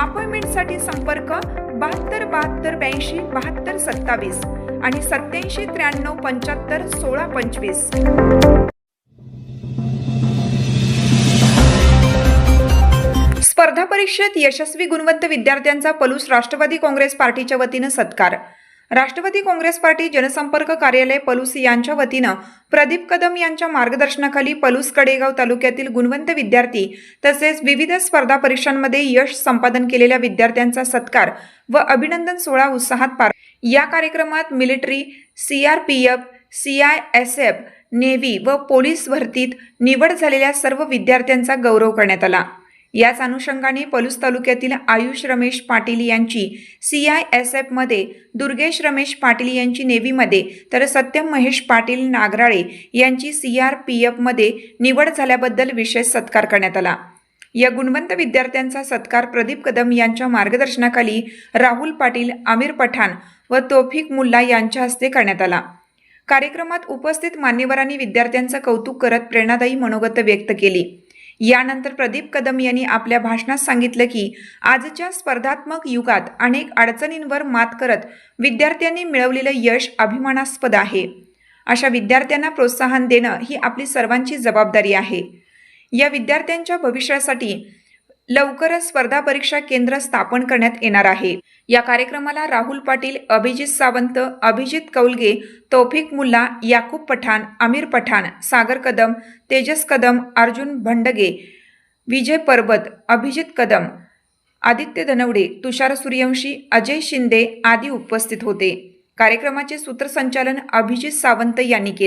अपॉइंटमेंटसाठी संपर्क बहात्तर बहात्तर ब्याऐंशी बहात्तर सत्तावीस आणि सत्याऐंशी त्र्याण्णव पंच्याहत्तर सोळा पंचवीस. स्पर्धा परीक्षेत यशस्वी गुणवंत विद्यार्थ्यांचा पलूस राष्ट्रवादी काँग्रेस पार्टीच्या वतीनं सत्कार. राष्ट्रवादी काँग्रेस पार्टी जनसंपर्क कार्यालय पलूस यांच्या वतीनं प्रदीप कदम यांच्या मार्गदर्शनाखाली पलूस कडेगाव तालुक्यातील गुणवंत विद्यार्थी तसेच विविध स्पर्धा परीक्षांमध्ये यश संपादन केलेल्या विद्यार्थ्यांचा सत्कार व अभिनंदन सोहळा उत्साहात पार या कार्यक्रमात मिलिटरी सीआरपीएफ सीआयएसएफ नेव्ही व पोलीस भरतीत निवड झालेल्या सर्व विद्यार्थ्यांचा गौरव करण्यात आला. याच अनुषंगाने पलूस तालुक्यातील आयुष रमेश पाटील यांची सी आय एस एफमध्ये दुर्गेश रमेश पाटील यांची नेव्हीमध्ये तर सत्यम महेश पाटील नागराळे यांची सी आर पी एफमध्ये निवड झाल्याबद्दल विशेष सत्कार करण्यात आला. या गुणवंत विद्यार्थ्यांचा सत्कार प्रदीप कदम यांच्या मार्गदर्शनाखाली राहुल पाटील आमिर पठाण व तोफिक मुल्ला यांच्या हस्ते करण्यात आला. कार्यक्रमात उपस्थित मान्यवरांनी विद्यार्थ्यांचं कौतुक करत प्रेरणादायी मनोगत व्यक्त केली. यानंतर प्रदीप कदम यांनी आपल्या भाषणात सांगितलं की आजच्या स्पर्धात्मक युगात अनेक अडचणींवर मात करत विद्यार्थ्यांनी मिळवलेलं यश अभिमानास्पद आहे. अशा विद्यार्थ्यांना प्रोत्साहन देणं ही आपली सर्वांची जबाबदारी आहे. या विद्यार्थ्यांच्या भविष्यासाठी लवकरच स्पर्धा परीक्षा केंद्र स्थापन करण्यात येणार आहे. या कार्यक्रमाला राहुल पाटील अभिजित सावंत अभिजित कौलगे तौफिक मुल्ला याकूब पठाण आमिर पठाण सागर कदम तेजस कदम अर्जुन भंडगे विजय परबत अभिजित कदम आदित्य धनवडे तुषार सूर्यवंशी अजय शिंदे आदी उपस्थित होते. कार्यक्रमाचे सूत्रसंचालन अभिजित सावंत यांनी केले.